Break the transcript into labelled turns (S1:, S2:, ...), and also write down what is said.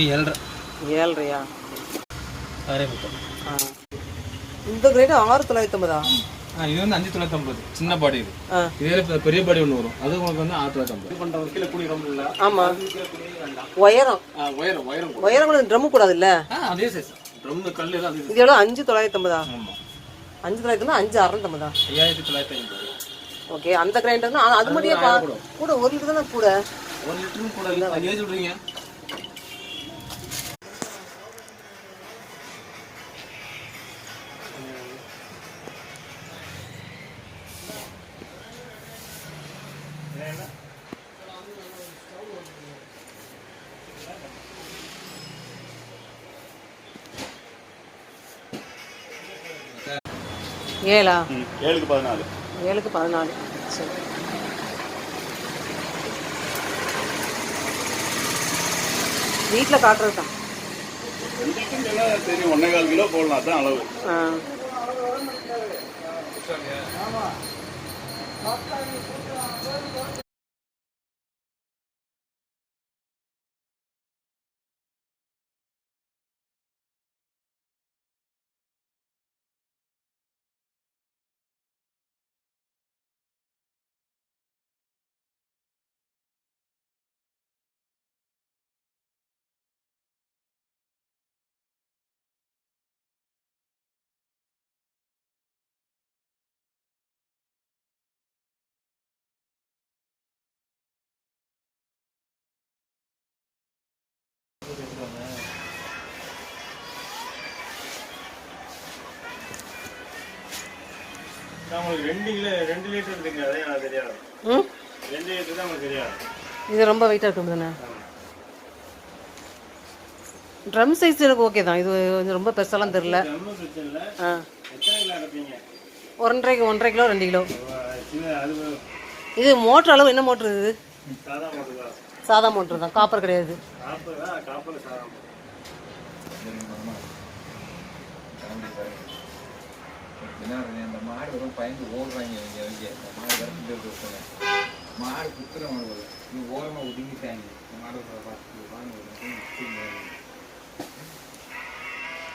S1: ஏழரை.
S2: ஏழ்ரையா?
S1: ஆறே
S2: இந்த கிரேடு ஆறு தொள்ளாயிரத்தி ஐம்பதா
S1: இது வந்து அஞ்சு தொள்ளாயிரத்தி ஐம்பது சின்ன பாடி இது. பெரிய பாடி ஒன்று வரும். அது உங்களுக்கு வந்து ஆறு தொள்ளாயிரத்தி ஐம்பது
S2: உயரம்.
S1: உயரம் உயரம் கூட.
S2: உயரம் கூட ட்ரம்மு கூடாது இல்லை
S1: அதே சைஸ் ட்ரம் கல்
S2: இது எவ்வளோ அஞ்சு தொள்ளாயிரத்தி ஐம்பதா
S1: ஆமாம்
S2: அஞ்சு தொள்ளாயிரத்தி அஞ்சு அறுநூத்தி ஐம்பதா
S1: ஐயாயிரத்தி தொள்ளாயிரத்தி ஐம்பது.
S2: ஓகே அந்த கிரைண்டர்னா அது மட்டும் கூட ஒரு லிட்டர் தானே கூட?
S1: ஒரு லிட்டரும் கூட இல்லை. அது
S2: ஏழா?
S3: ஏழுக்கு பதினாலு.
S2: ஏழுக்கு பதினாலு. சரி. வீட்டில் காட்டுறது தான்.
S3: தெரியும் ஒன்னே கால் கிலோ போடலாம் அதான் அளவு.
S2: ஆ.
S3: உங்களுக்கு ரெண்டு
S2: இது ரொம்ப வெயிட்டாக இருக்கும் தானே? ட்ரம் சைஸ் எனக்கு ஓகே தான். இது கொஞ்சம் ரொம்ப பெருசாலாம் தெரில. ஆ. ஒன்றரை ஒன்றரை கிலோ ரெண்டு கிலோ. இது மோட்டர் அளவு என்ன மோட்ரு இது?
S3: சாதா
S2: மோட்ரு தான். காப்பர் கிடையாது.
S4: என்ன அந்த பயந்து ஓடுறாங்க இவங்க இவங்க இந்த மாடு வரட்டு இருக்காங்க மாடு குத்துற மாடு போதும் இவங்க ஓரமாக ஒதுங்கிட்டாங்க. இந்த மாடு பார்த்து பாருங்க